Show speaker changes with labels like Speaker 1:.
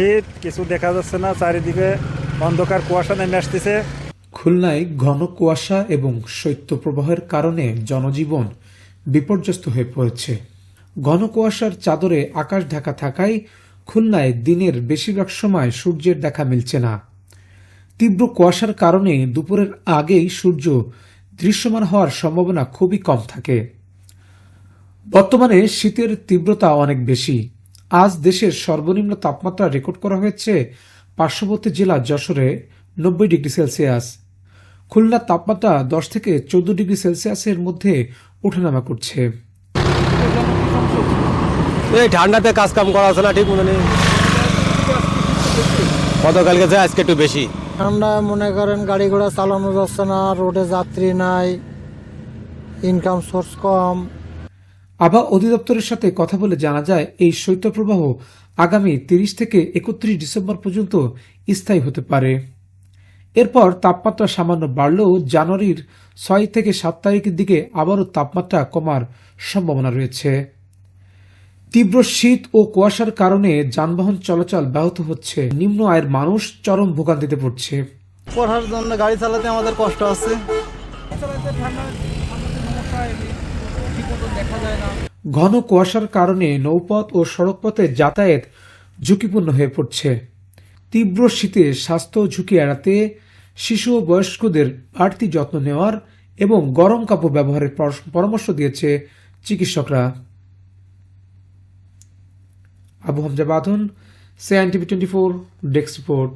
Speaker 1: শীত, কিছু দেখা যাচ্ছে না, চারিদিকে অন্ধকার কুয়াশা নেমে আসতেছে।
Speaker 2: খুলনায় ঘন কুয়াশা এবং শৈত্যপ্রবাহের কারণে জনজীবন বিপর্যস্ত হয়ে পড়েছে। ঘন কুয়াশার চাদরে আকাশ ঢাকা থাকায় খুলনায় দিনের বেশিরভাগ সময় সূর্যের দেখা মিলছে না। তীব্র কুয়াশার কারণে দুপুরের আগেই সূর্য দৃশ্যমান হওয়ার সম্ভাবনা খুবই কম থাকে। বর্তমানে শীতের তীব্রতা অনেক বেশি। আজ দেশের সর্বনিম্ন তাপমাত্রা রেকর্ড করা হয়েছে পার্শ্ববর্তী জেলা যশোরে নব্বই ডিগ্রি সেলসিয়াস। খুলনার তাপমাত্রা দশ থেকে চোদ্দ ডিগ্রি সেলসিয়াসের মধ্যে ওঠানামা করছে।
Speaker 3: এই ঠান্ডাতে কাজ কাম করা আছে না ঠিক মতো নেই গতকালকে যে আজকে একটু বেশি।
Speaker 4: ঠান্ডা মনে করেন গাড়ি ঘোড়া চালানো যাচ্ছে না রোডে যাত্রী নাই ইনকাম সোর্স কম।
Speaker 2: আবহাওয়া অধিদপ্তরের সাথে কথা বলে জানা যায়, এই শৈত্যপ্রবাহ আগামী তিরিশ থেকে একত্রিশ ডিসেম্বর পর্যন্ত স্থায়ী হতে পারে। এরপর তাপমাত্রা সামান্য বাড়লেও জানুয়ারির ছয় থেকে সাত তারিখের দিকে আবারও তাপমাত্রা কমার সম্ভাবনা রয়েছে। তীব্র শীত ও কুয়াশার কারণে যানবাহন চলাচল ব্যাহত হচ্ছে। নিম্ন আয়ের মানুষ চরম ভোগান্তিতে পড়ছে।
Speaker 5: পড়ার জন্য গাড়ি চালাতে আমাদের কষ্ট আছে।
Speaker 2: ঘন কুয়াশার কারণে নৌপথ ও সড়কপথে যাতায়াত ঝুঁকিপূর্ণ হয়ে পড়ছে। তীব্র শীতে স্বাস্থ্য ঝুঁকি এড়াতে শিশু ও বয়স্কদের বাড়তি যত্ন নেওয়ার এবং গরম কাপড় ব্যবহারের পরামর্শ দিয়েছে চিকিৎসকরা। আবু হামজা বাঁধন টোয়েন্টি ফোর ডেস্ক রিপোর্ট